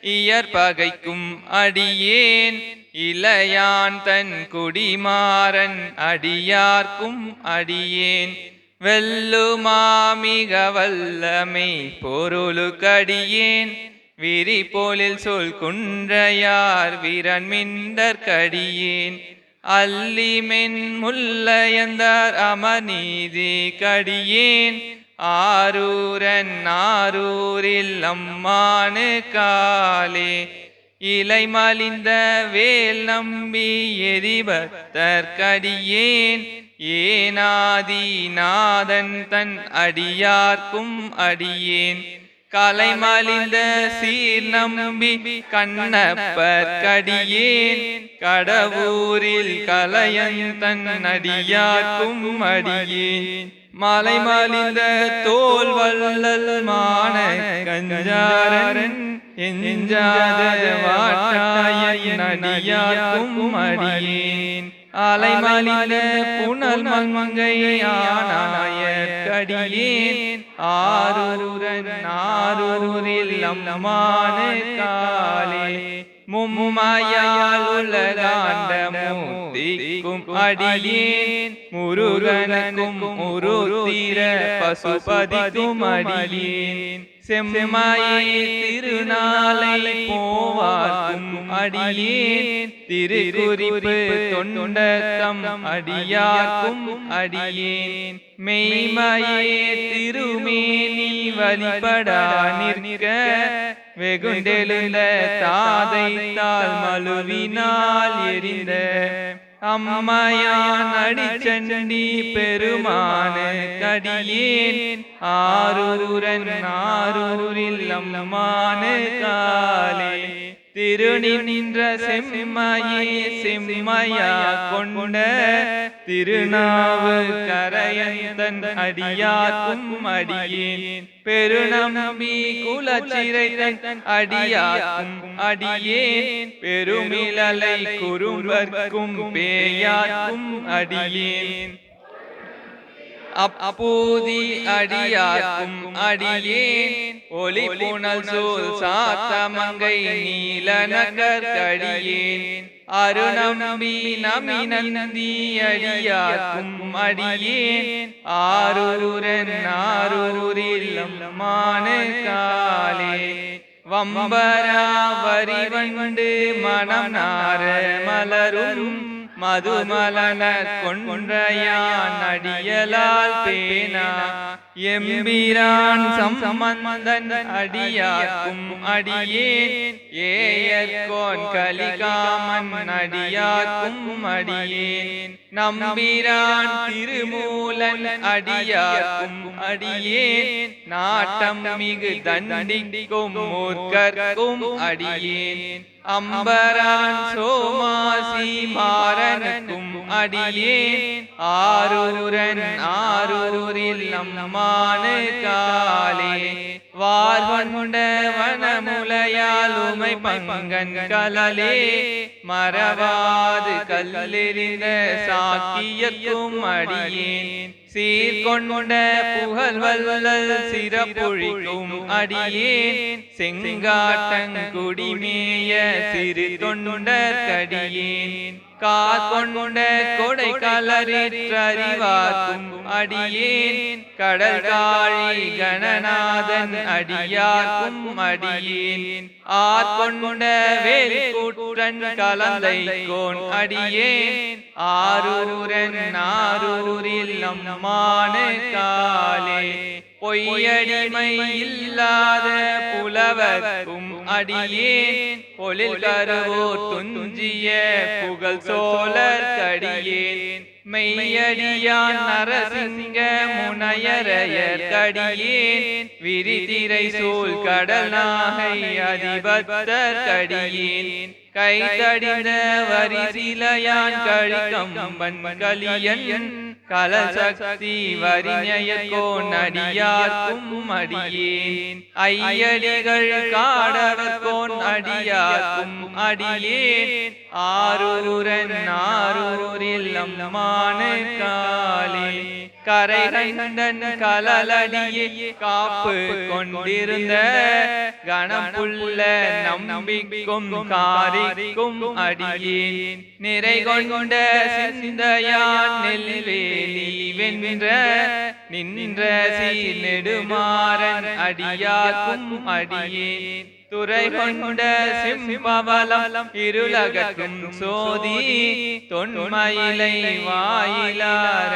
இயற்பகைக்கும் அடியேன். இளையான் தன் குடிமாறன் அடியார்க்கும் அடியேன். வெல்லுமாமிக வல்லமை பொருளுக்கடியேன் விரி போலில் சொல் குன்றையார் வீரன் மிண்டற்கடியேன் அல்லிமென் முல்லையந்தார் அமநீதி கடியேன். ஆரூரன் ஆரூரில் அம்மானு காலே. இலை மலிந்த வேல் நம்பி எரிபத்தற்கடியேன் ஏனாதி நாதன் தன் அடியார்க்கும் அடியேன். கலை மலிந்த சீர் நம்பி கண்ணப்பற்கடியேன் கடவுரில் கலையன் தன் அடியார்க்கும் அடியேன். മലൈമാലിന്റെ തോൽ വള്ളൽ മാണ കഞ്ചാരൻ എഞ്ചാതെ വാട്ടായ നടിയാക്കും മടിയേൻ அலைமலிந்த புனல் மங்கையானாய கடியேன். ஆரூரன் ஆரூரில் அம்மான காலே. மும்மாயால் உலகாண்ட மூர்த்திக்கும் அடியேன். முருகனுக்கும் முருத்திர பசுபதிக்கும் அடியேன். செம்மாயே திருநாளை போவார்க்கும் அடியேன். திருக்குறிப்பு தொண்டத்தம் அடியாக்கும் அடியேன். மெய்மையே திருமேனி வழிபடா நிற்க. வெகுண்டெழுந்த தாதைத்தால் மலுவினால் எரிந்த. அம்மையான் அடிச்சண்டி பெருமான கடியேன். ஆரூரன் ஆரூரில் அம்மான கா திருநின்ற செம்மையே செம்மையா கொண்ட திருநாவு கரையந்தன் அடியாக்கும் அடியேன். பெருநம்பி குலச்சிறைதன் அடியாக்கும் அடியேன். பெருமிழலை குறும்பர்க்கும் பேயாக்கும் அடியேன். அப்போதி அடியாக்கும் அடியேன் ஒளி புனல் சோல் சாத்தமங்கை நீல நகர் கடியேன் அருணம்பி நமி நந்தி அடியாக்கும் அடியேன் ஆரூரன் ஆரூரில் மான காலே வம்பரா வரிவண்டு மனம் நார மலரும் மதுமலன கொன்றையான் அடியலால் பேனா எம்பிரான் சம்பந்தன் அடியாக்கும் அடியேன். ஏயற்கோன் கலிகாமன் அடியாக்கும் அடியேன். நம்பிரான் திருமூலன் அடியாக்கும் அடியேன். நாட்டம் மிகு தண்டிக்கும் மூர்க்கர்க்கும் அடியேன். அம்பரான் சோமாசி மாறனுக்கும் அடியேன் ஆரூரன் ஆரூரில் அம்மான காலே வார்கொண்ட வனமுலையால் உமை பங்கன் கலலே மறவாது கல்லெறிந்த சாக்கியக்கும் அடியேன். சீர்கொண்ட புகழ் வல்லல் சிறப்புழிக்கும் அடியேன். செங்காட்டங்குடிமேய சிறு தொண்டர் கடியேன். காக்கொண்ட கொடை கலரிற்றறிவாக்கும் அடியேன் கடல் காழி கணநாதன் அடியாக்கும் அடியேன். ஆர்கொண்ட வேல் கூற்றன் கலந்தை கோன் அடியேன். ஆரூரன் ஆரூரில் அம்மான காலே. பொய்யடிமை இல்லாத புலவர்க்கும் அடியேன். பொழில் கருவோர் துஞ்சிய புகழ் சோழர் கடியேன். மெய்யடியான் நரசிங்க முனையரையர் கடியேன். விரிதிரை சூழ் கடல் நாகை அதிபத்தர் கடியேன். கை தடிந்த வரிசிலையான் கழிக்கம்பன் கலியன். கலசக்தி வரிஞயக்கோன் அடியார்க்கும் அடியேன் ஐயடிகள் காடவர்கோன் அடியார்க்கும் அடியேன் ஆரூரன் ஆரூரில் அம்மான காலே கரை கண்டன் கலலடியே காப்பு கொண்டிருந்த கணப்புள்ள நம்பிக்கும் காரிக்கும் அடியேன். நிறை கொண்ட சிந்தையான் நெல்வேலி வென்ற நின்ற சீர் நெடுமாறன் அடியாக்கும் அடியேன். துறை கொண்ட சிம்பவலம் இருளகற்றும் சோதி தொன்மயிலை வாயிலார்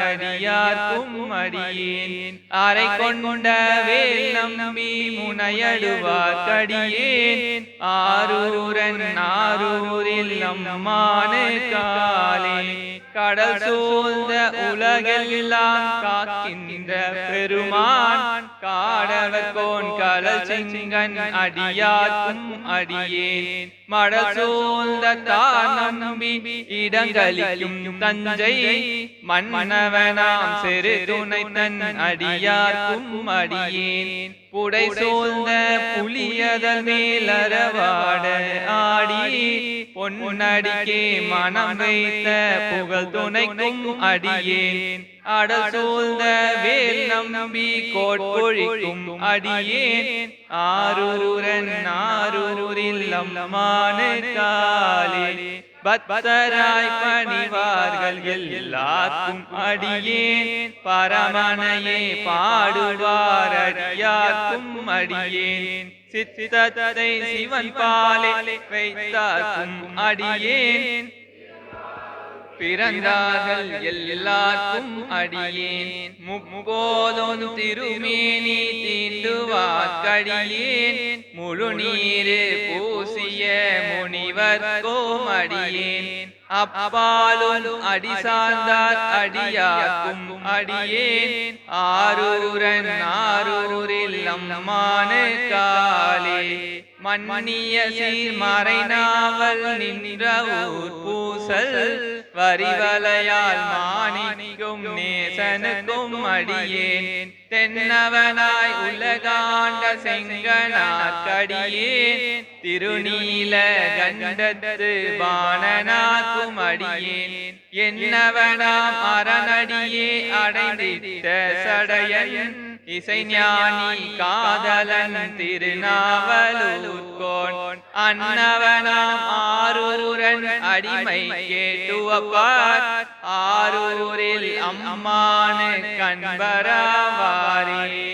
அடியேன். அரை கொண்ட வேல் நம்பி முனையடுவார் கடியேன். ஆரூரன் ஆரூரில் நம்மானு காலே கடல் சூழ்ந்த உலகெல்லாம் காக்கின்ற பெருமான் காடவர் கோன் கடல் சிங்கன் அடியார்க்கும் அடியேன். மடல் சூழ்ந்த தார் நம்பி இடங்களிலும் தஞ்சை மன்னவனாம் சிறு துணை தன் அடியார்க்கும் அடியேன். புடை சூழ்ந்த புலியதல் மேலரவாட ஆடி பொன்னடிக்கே மனம் வைத்த புகழ் துணைக்கும் அடியேன். அடல் சூழ்ந்த வேல் நம்பி கோட்பொழிக்கும் அடியேன். ஆரூரன் ஆரூரில் அம்மானு காலே பக்தராய் பணிவார்கள் எல்லாருக்கும் அடியேன். பரமனையே பாடுவார் அடியார்க்கும் அடியேன். சித்தத்தை சிவன் பாலே வைத்தாக்கும் அடியேன். பிறந்தார்கள் எல்லாருக்கும் அடியேன். முப்போதும் திருமேனி தீண்டுவாக்கடியேன் முழு நீரு பூசிய முனிவர் கோமடியேன். அப்பாலும் அடி சார்ந்தார் அடியாக்கும் அடியேன். ஆரூரன் ஆரூரில் அம்மானு காலே. மன்னிய சீர் மறைநாவல் நின்ற ஊர் பூசல் வரிவலையால் மாணிக்கும் நேசனுக்கும் அடியேன். தென்னவனாய் உலகாண்ட செங்கனாக்கடியே திருநீல கண்டத்து பாணனாக்கும் அடியேன். என்னவனாம் அரணடியே அடைந்திட்ட சடையன் இசைஞானி காதலன் திருநாவலூர்கோன் அன்னவனாம் ஆரூரன் அடிமை கேட்டுவப்பார் ஆரூரில் அம்மான கண்பராவாரி.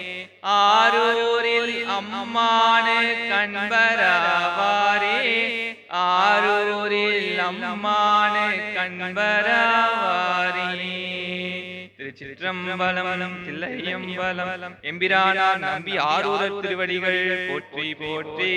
ஆரூரில் அம்மான கண்பராவாரி. ஆரூரில் அம்மான கண்பராவாரி. திருச்சிற்றம்பலம் தில்லையம்பலம் எம்பிரானார் நம்பி ஆரூரர் திருவடிகள் போற்றி போற்றி.